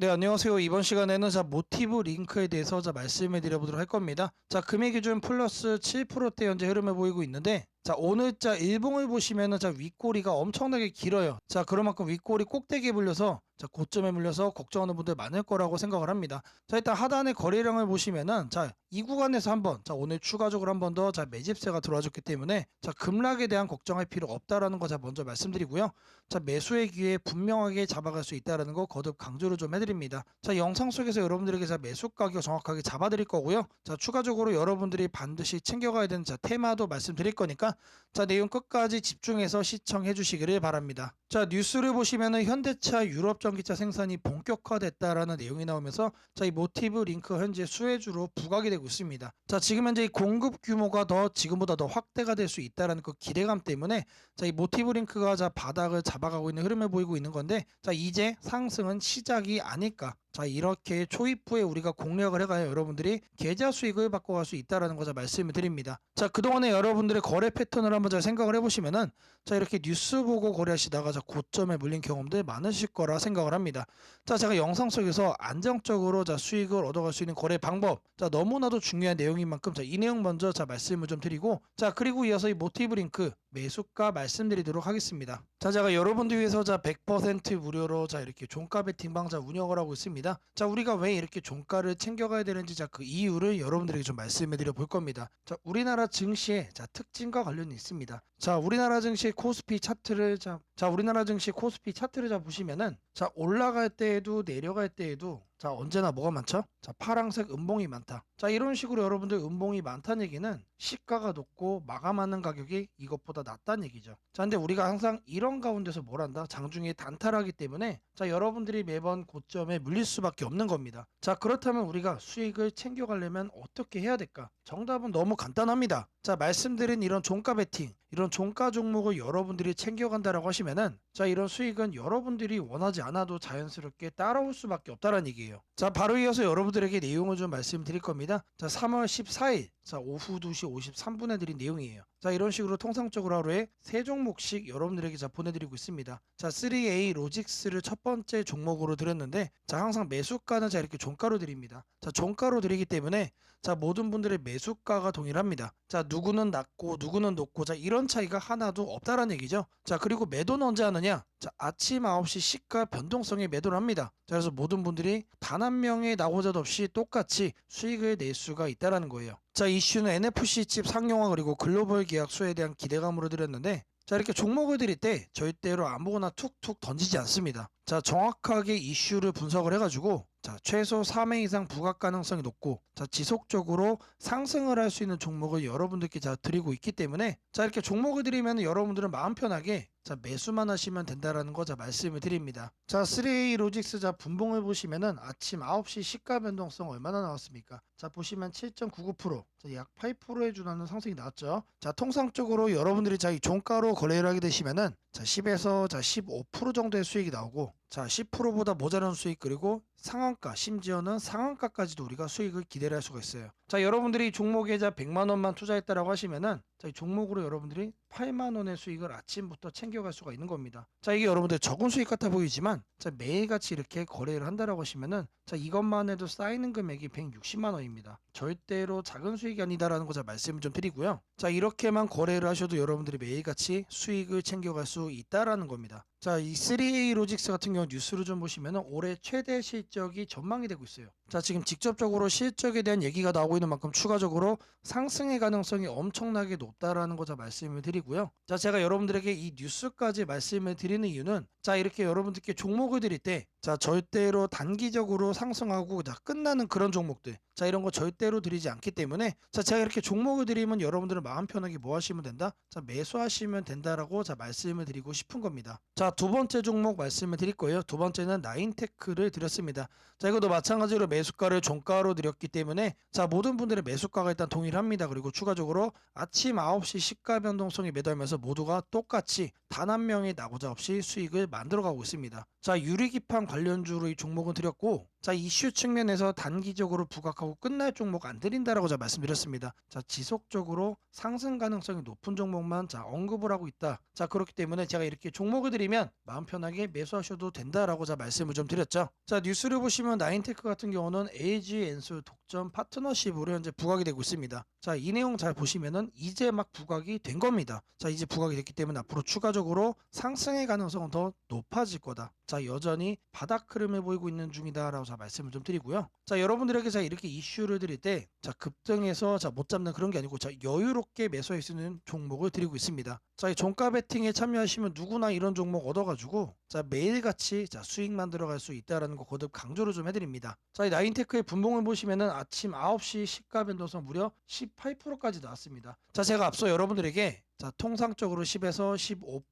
네, 안녕하세요. 이번 시간에는 자, 모티브 링크에 대해서 자, 말씀해 드려보도록 할 겁니다. 자, 금액 기준 플러스 7%대 현재 흐름을 보이고 있는데, 자, 오늘 자, 일봉을 보시면은 자, 윗꼬리가 엄청나게 길어요. 자, 그만큼 윗꼬리 꼭대기에 물려서 자, 고점에 물려서 걱정하는 분들 많을 거라고 생각을 합니다. 자, 일단 하단의 거래량을 보시면은 자, 이 구간에서 한번 자, 오늘 추가적으로 한 번 더 자, 매집세가 들어와 줬기 때문에 자, 급락에 대한 걱정할 필요 없다라는 거 자, 먼저 말씀드리고요. 자, 매수의 기회 분명하게 잡아갈 수 있다라는 거 거듭 강조를 좀 해드립니다. 자, 영상 속에서 여러분들에게 자, 매수 가격 정확하게 잡아드릴 거고요. 자, 추가적으로 여러분들이 반드시 챙겨가야 되는 자, 테마도 말씀드릴 거니까 자, 내용 끝까지 집중해서 시청해 주시기를 바랍니다. 자, 뉴스를 보시면은 현대차 유럽 전기차 생산이 본격화됐다라는 내용이 나오면서 자, 이 모티브 링크 현재 수혜주로 부각이 되고 있습니다. 자, 지금 현재 이 공급 규모가 더 지금보다 더 확대가 될 수 있다라는 그 기대감 때문에 자, 이 모티브 링크가 자, 바닥을 잡아가고 있는 흐름을 보이고 있는 건데 자, 이제 상승은 시작이 아닐까 자 이렇게 초입부에 우리가 공략을 해가야 여러분들이 계좌 수익을 바꿔갈 수 있다라는 거자 말씀을 드립니다. 자 그동안에 여러분들의 거래 패턴을 한번 잘 생각을 해보시면은 자 이렇게 뉴스 보고 거래하시다가 자 고점에 물린 경험들 많으실 거라 생각을 합니다. 자 제가 영상 속에서 안정적으로 자 수익을 얻어갈 수 있는 거래 방법 자 너무나도 중요한 내용인 만큼 자 이 내용 먼저 자 말씀을 좀 드리고 자 그리고 이어서 이 모티브 링크 매수가 말씀드리도록 하겠습니다. 자, 제가 여러분들 위해서 자 100% 무료로 자 이렇게 종가 베팅방 자 운영을 하고 있습니다. 자, 우리가 왜 이렇게 종가를 챙겨가야 되는지 자 그 이유를 여러분들에게 좀 말씀해 드려 볼 겁니다. 자, 우리나라 증시의 자 특징과 관련이 있습니다. 자, 우리나라 증시 코스피 차트를 자, 자 우리나라 증시 코스피 차트를 자 보시면은 자 올라갈 때에도 내려갈 때에도 자 언제나 뭐가 많죠? 자 파랑색 음봉이 많다. 자 이런 식으로 여러분들 음봉이 많다는 얘기는 시가가 높고 마감하는 가격이 이것보다 낮다는 얘기죠. 자 근데 우리가 항상 이런 가운데서 뭘 한다? 장중에 단타하기 때문에 자 여러분들이 매번 고점에 물릴 수밖에 없는 겁니다. 자 그렇다면 우리가 수익을 챙겨가려면 어떻게 해야 될까? 정답은 너무 간단합니다. 자 말씀드린 이런 종가 베팅 이런 종가 종목을 여러분들이 챙겨간다라고 하시면은 자 이런 수익은 여러분들이 원하지 않아도 자연스럽게 따라올 수밖에 없다는 얘기예요. 자 바로 이어서 여러분들에게 내용을 좀 말씀드릴 겁니다. 자 3월 14일 자 오후 2시 53분에 드린 내용이에요. 자 이런 식으로 통상적으로 하루에 세 종목씩 여러분들에게 자 보내드리고 있습니다. 자 3A 로직스를 첫 번째 종목으로 드렸는데 자 항상 매수가는 자 이렇게 종가로 드립니다. 자 종가로 드리기 때문에 자 모든 분들의 매수가가 동일합니다. 자 누구는 낮고 누구는 높고 자 이런 차이가 하나도 없다라는 얘기죠. 자 그리고 매도는 언제 하느냐? 자 아침 9시 시가 변동성에 매도를 합니다. 자 그래서 모든 분들이 단 한 명의 낙오자도 없이 똑같이 수익을 낼 수가 있다라는 거예요. 자 이슈는 NFC 칩 상용화 그리고 글로벌 계약 수에 대한 기대감으로 드렸는데 자 이렇게 종목을 드릴 때 절대로 아무거나 툭툭 던지지 않습니다. 자 정확하게 이슈를 분석을 해가지고 자 최소 3회 이상 부각 가능성이 높고 자 지속적으로 상승을 할 수 있는 종목을 여러분들께 자 드리고 있기 때문에 자 이렇게 종목을 드리면 여러분들은 마음 편하게 자 매수만 하시면 된다라는 거 자 말씀을 드립니다. 자 3A 로직스 자 분봉을 보시면은 아침 9시 시가 변동성 얼마나 나왔습니까? 자 보시면 7.99%, 약 8%에 준하는 상승이 나왔죠. 자 통상적으로 여러분들이 자 이 종가로 거래를 하게 되시면은 자 10에서 자 15% 정도의 수익이 나오고 자 10%보다 모자란 수익 그리고 상한가 심지어는 상한가까지도 우리가 수익을 기대를 할 수가 있어요. 자 여러분들이 종목에 자 100만 원만 투자했다라고 하시면은 자, 이 종목으로 여러분들이 8만 원의 수익을 아침부터 챙겨갈 수가 있는 겁니다. 자, 이게 여러분들 적은 수익 같아 보이지만 자, 매일같이 이렇게 거래를 한다라고 하시면은 자, 이것만 해도 쌓이는 금액이 160만 원입니다. 절대로 작은 수익이 아니다라는 거자 말씀을 좀 드리고요. 자, 이렇게만 거래를 하셔도 여러분들이 매일같이 수익을 챙겨갈 수 있다라는 겁니다. 자, 이 3A 로직스 같은 경우 뉴스를 좀 보시면은 올해 최대 실 적이 전망이 되고 있어요. 자, 지금 직접적으로 실적에 대한 얘기가 나오고 있는 만큼 추가적으로 상승의 가능성이 엄청나게 높다라는 거자 말씀을 드리고요. 자, 제가 여러분들에게 이 뉴스까지 말씀을 드리는 이유는 자, 이렇게 여러분들께 종목을 드릴 때 자, 절대로 단기적으로 상승하고 자, 끝나는 그런 종목들. 자, 이런 거 절대로 드리지 않기 때문에 자, 제가 이렇게 종목을 드리면 여러분들은 마음 편하게 뭐 하시면 된다? 자, 매수하시면 된다라고 자, 말씀을 드리고 싶은 겁니다. 자, 두 번째 종목 말씀을 드릴 거예요. 두 번째는 나인테크를 드렸습니다. 자, 이것도 마찬가지로 매 수가를 종가로 드렸기 때문에 자, 모든 분들의 매수가가 일단 동일합니다. 그리고 추가적으로 아침 9시 시가 변동성이 매도하면서 모두가 똑같이 단 한 명의 낙오자 없이 수익을 만들어가고 있습니다. 자 유리기판 관련주로 이 종목은 드렸고 자 이슈 측면에서 단기적으로 부각하고 끝날 종목 안 드린다라고 제가 말씀드렸습니다. 자 지속적으로 상승 가능성이 높은 종목만 자 언급을 하고 있다. 자 그렇기 때문에 제가 이렇게 종목을 드리면 마음 편하게 매수하셔도 된다라고 제가 말씀을 좀 드렸죠. 자 뉴스를 보시면 나인테크 같은 경우는 LG 엔솔 독점 파트너십으로 현재 부각이 되고 있습니다. 자 이 내용 잘 보시면은 이제 막 부각이 된 겁니다. 자 이제 부각이 됐기 때문에 앞으로 추가적으로 상승의 가능성은 더 높아질 거다. 자 여전히 바닥 흐름을 보이고 있는 중이다라고 자 말씀을 좀 드리고요. 자 여러분들에게 자 이렇게 이슈를 드릴 때 자 급등해서 자 못 잡는 그런 게 아니고 자 여유롭게 매수할 수 있는 종목을 드리고 있습니다. 자 이 종가 베팅에 참여하시면 누구나 이런 종목 얻어 가지고 자 매일같이 자 수익 만 들어갈 수 있다라는 거 거듭 강조를 좀 해 드립니다. 자 이 나인테크의 분봉을 보시면은 아침 9시 시가 변동성 무려 18%까지 나왔습니다. 자 제가 앞서 여러분들에게 자 통상적으로 10에서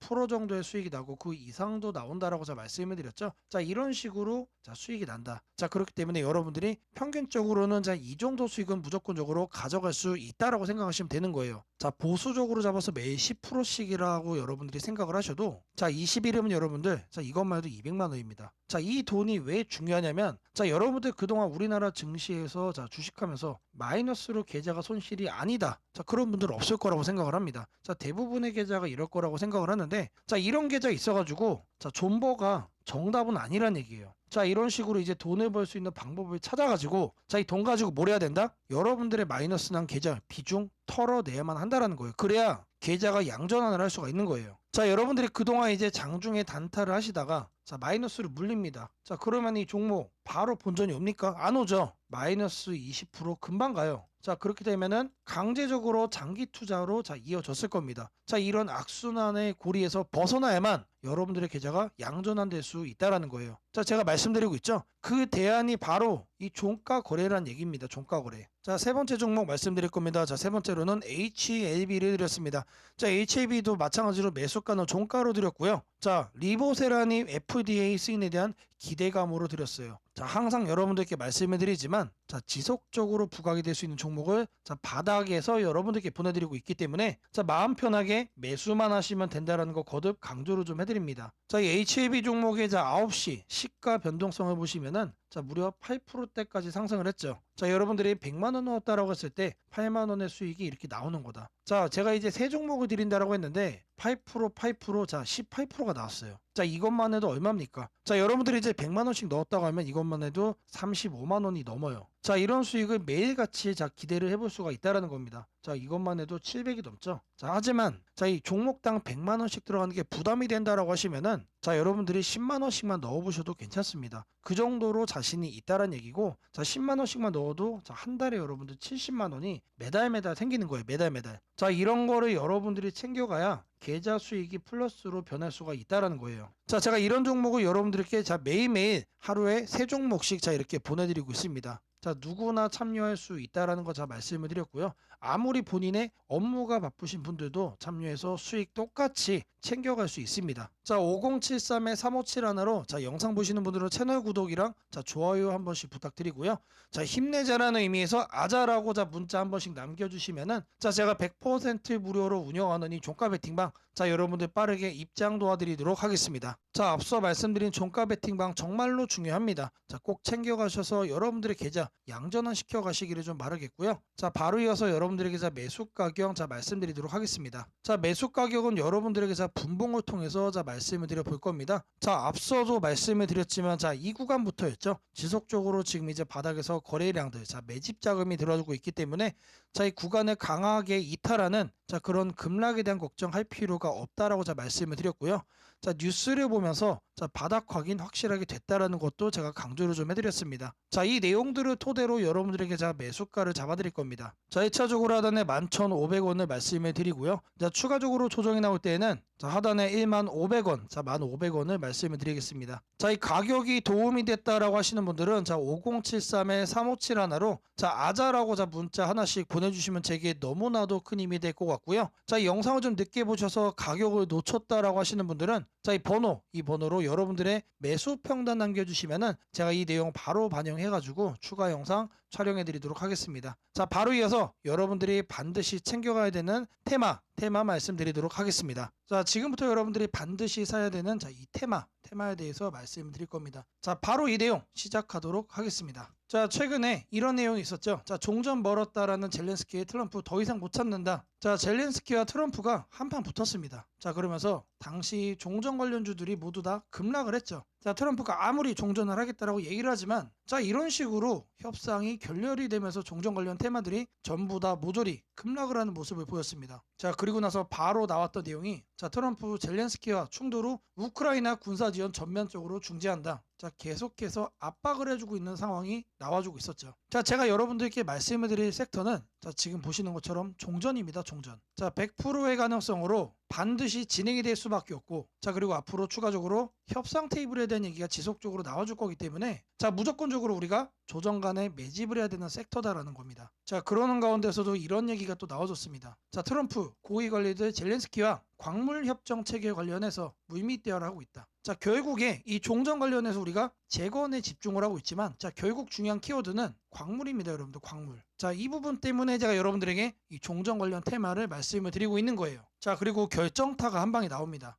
15% 정도의 수익이 나고 그 이상도 나온다라고 제가 말씀을 드렸죠. 자 이런 식으로 자 수익이 난다. 자 그렇기 때문에 여러분들이 평균적으로는 자 이 정도 수익은 무조건적으로 가져갈 수 있다라고 생각하시면 되는 거예요. 자 보수적으로 잡아서 매일 10%씩이라고 여러분들이 생각을 하셔도 자 20일이면 여러분들 자 이것만 해도 200만 원입니다. 자 이 돈이 왜 중요하냐면 자 여러분들 그동안 우리나라 증시에서 자 주식하면서 마이너스로 계좌가 손실이 아니다. 자 그런 분들 없을 거라고 생각을 합니다. 자 대부분의 계좌가 이럴 거라고 생각을 하는데 자 이런 계좌 있어가지고 자 존버가 정답은 아니란 얘기예요. 자 이런 식으로 이제 돈을 벌 수 있는 방법을 찾아가지고 자 이 돈 가지고 뭘 해야 된다? 여러분들의 마이너스 난 계좌 비중 털어내야만 한다라는 거예요. 그래야 계좌가 양전환을 할 수가 있는 거예요. 자 여러분들이 그동안 이제 장중에 단타를 하시다가 자 마이너스를 물립니다. 자 그러면 이 종목 바로 본전이 옵니까? 안 오죠. 마이너스 20% 금방 가요. 자 그렇게 되면은 강제적으로 장기 투자로 자 이어졌을 겁니다. 자 이런 악순환의 고리에서 벗어나야만 여러분들의 계좌가 양전환될 수 있다라는 거예요. 자 제가 말씀드리고 있죠. 그 대안이 바로 이 종가 거래란 얘기입니다. 종가 거래. 자 세 번째 종목 말씀드릴 겁니다. 자 세 번째로는 HLB를 드렸습니다. 자 HLB도 마찬가지로 매수가는 종가로 드렸고요. 자 리보세라님 FDA 승인에 대한 기대감으로 드렸어요. 자 항상 여러분들께 말씀을 드리지만 자 지속적으로 부각이 될 수 있는 종목을 자 바닥에서 여러분들께 보내드리고 있기 때문에 자 마음 편하게 매수만 하시면 된다라는 거 거듭 강조를 좀 해드립니다. 자이 HLB 종목의 자 9시 시가 변동성을 보시면은 자 무려 8%대까지 상승을 했죠. 자 여러분들이 100만 원 넣었다라고 했을 때 8만 원의 수익이 이렇게 나오는 거다. 자 제가 이제 세 종목을 드린다라고 했는데 8% 8%자 18%가 나왔어요. 자 이것만 해도 얼마입니까? 자 여러분들이 이제 100만 원씩 넣었다고 하면 이것만 해도 35만 원이 넘어요. 자 이런 수익을 매일같이 자 기대를 해볼 수가 있다라는 겁니다. 자 이것만 해도 700이 넘죠. 자 하지만 자 이 종목당 100만 원씩 들어가는 게 부담이 된다라고 하시면은 자 여러분들이 10만 원씩만 넣어 보셔도 괜찮습니다. 그 정도로 자신이 있다란 얘기고 자 10만 원씩만 넣어도 자 한 달에 여러분들 70만 원이 매달 매달 생기는 거예요. 매달 매달. 자 이런 거를 여러분들이 챙겨가야 계좌 수익이 플러스로 변할 수가 있다라는 거예요. 자, 제가 이런 종목을 여러분들께 자 매일매일 하루에 세 종목씩 자 이렇게 보내드리고 있습니다. 자, 누구나 참여할 수 있다라는 거자 말씀을 드렸고요. 아무리 본인의 업무가 바쁘신 분들도 참여해서 수익 똑같이 챙겨갈 수 있습니다. 자, 5073의 357 하나로 자 영상 보시는 분들은 채널 구독이랑 자 좋아요 한 번씩 부탁드리고요. 자, 힘내자라는 의미에서 아자라고 자 문자 한 번씩 남겨 주시면은 자 제가 100% 무료로 운영하는 이 종가 베팅방 자 여러분들 빠르게 입장 도와드리도록 하겠습니다. 자 앞서 말씀드린 종가 베팅방 정말로 중요합니다. 자 꼭 챙겨 가셔서 여러분들의 계좌 양전환 시켜 가시기를 좀 바라겠고요. 자 바로 이어서 여러분들에게 자 매수 가격 자 말씀드리도록 하겠습니다. 자 매수 가격은 여러분들에게 자 분봉을 통해서 자 말씀을 드려 볼 겁니다. 자 앞서도 말씀을 드렸지만 자 이 구간부터였죠. 지속적으로 지금 이제 바닥에서 거래량들 자 매집 자금이 들어주고 있기 때문에 자 이 구간을 강하게 이탈하는 자 그런 급락에 대한 걱정할 필요가 없다라고 자 말씀을 드렸고요. 자 뉴스를 보면서 자 바닥 확인 확실하게 됐다라는 것도 제가 강조를 좀 해드렸습니다. 자 이 내용들을 토대로 여러분들에게 자 매수가를 잡아드릴 겁니다. 자 1차적으로 하단에 11,500원을 말씀을 드리고요. 자 추가적으로 조정이 나올 때에는 자 하단에 1만 500원 자 1,500원을 말씀을 드리겠습니다. 자 이 가격이 도움이 됐다라고 하시는 분들은 자 5073에 357 하나로 자 아자라고 자 문자 하나씩 보내주시면 제게 너무나도 큰 힘이 될 것 같고요. 자 이 영상을 좀 늦게 보셔서 가격을 놓쳤다라고 하시는 분들은 자 이 번호 이 번호로 여러분들의 매수 평단 남겨주시면은 제가 이 내용 바로 반영해가지고 추가 영상 촬영해 드리도록 하겠습니다. 자, 바로 이어서 여러분들이 반드시 챙겨가야 되는 테마, 테마 말씀드리도록 하겠습니다. 자, 지금부터 여러분들이 반드시 사야 되는 자, 이 테마, 테마에 대해서 말씀드릴 겁니다. 자, 바로 이 내용 시작하도록 하겠습니다. 자, 최근에 이런 내용이 있었죠. 자, 종전 멀었다라는 젤렌스키의 트럼프 더 이상 못 참는다. 자, 젤렌스키와 트럼프가 한판 붙었습니다. 자, 그러면서 당시 종전 관련주들이 모두 다 급락을 했죠. 자, 트럼프가 아무리 종전을 하겠다라고 얘기를 하지만 자, 이런 식으로 협상이 결렬이 되면서 종전 관련 테마들이 전부 다 모조리 급락을 하는 모습을 보였습니다. 자, 그리고 나서 바로 나왔던 내용이 자, 트럼프 젤렌스키와 충돌 후 우크라이나 군사 지원 전면적으로 중지한다. 자, 계속해서 압박을 해주고 있는 상황이 나와주고 있었죠. 자, 제가 여러분들께 말씀을 드릴 섹터는 자, 지금 보시는 것처럼 종전입니다. 종전. 자, 100%의 가능성으로 반드시 진행이 될 수밖에 없고 자, 그리고 앞으로 추가적으로 협상 테이블에 대한 얘기가 지속적으로 나와줄 거기 때문에 자, 무조건적으로 우리가 조정 간에 매집을 해야 되는 섹터다라는 겁니다. 자, 그러는 가운데서도 이런 얘기가 또 나와줬습니다. 자, 트럼프 고위 관리들 젤렌스키와 광물 협정 체계 관련해서 물밑 대화를 하고 있다. 자, 결국에 이 종전 관련해서 우리가 재건에 집중을 하고 있지만 자, 결국 중요한 키워드는 광물입니다, 여러분들. 광물. 자, 이 부분 때문에 제가 여러분들에게 이 종전 관련 테마를 말씀을 드리고 있는 거예요. 자, 그리고 결정타가 한 방에 나옵니다.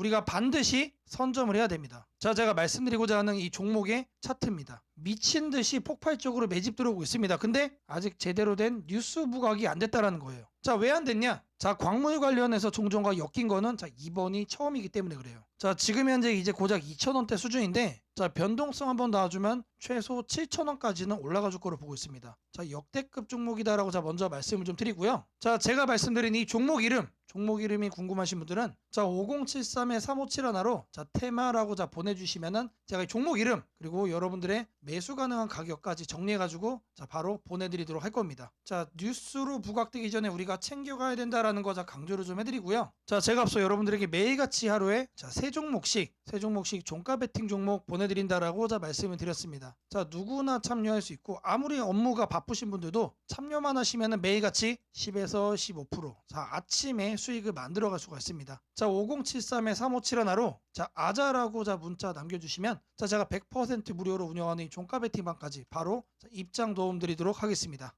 우리가 반드시 선점을 해야 됩니다. 자 제가 말씀드리고자 하는 이 종목의 차트입니다. 미친 듯이 폭발적으로 매집 들어오고 있습니다. 근데 아직 제대로 된 뉴스 부각이 안 됐다라는 거예요. 자 왜 안 됐냐? 자 광물 관련해서 종전과 엮인 거는 자 이번이 처음이기 때문에 그래요. 자 지금 현재 이제 고작 2,000원대 수준인데 자 변동성 한번 놔주면 최소 7,000원까지는 올라가 줄 거로 보고 있습니다. 자 역대급 종목이다라고 자 먼저 말씀을 좀 드리고요. 자 제가 말씀드린 이 종목 이름 종목 이름이 궁금하신 분들은 자 5073에 357 하나로 자 테마라고 자 보내주시면은 제가 이 종목 이름 그리고 여러분들의 매수 가능한 가격까지 정리해가지고 자 바로 보내드리도록 할 겁니다. 자 뉴스로 부각되기 전에 우리가 챙겨가야 된다라는 거자 강조를 좀 해드리고요. 자 제가 앞서 여러분들에게 매일같이 하루에 자세 종목씩 세 종목씩 종가 베팅 종목 보내드린다라고 자 말씀을 드렸습니다. 자 누구나 참여할 수 있고 아무리 업무가 바쁘신 분들도 참여만 하시면은 매일같이 10에서 15%자 아침에 수익을 만들어갈 수가 있습니다. 자 5073에 357 하나로 자 아자라고 자 문자 남겨주시면 자 제가 100% 무료로 운영하는 이 종가 베팅방까지 바로 자, 입장 도움 드리도록 하겠습니다.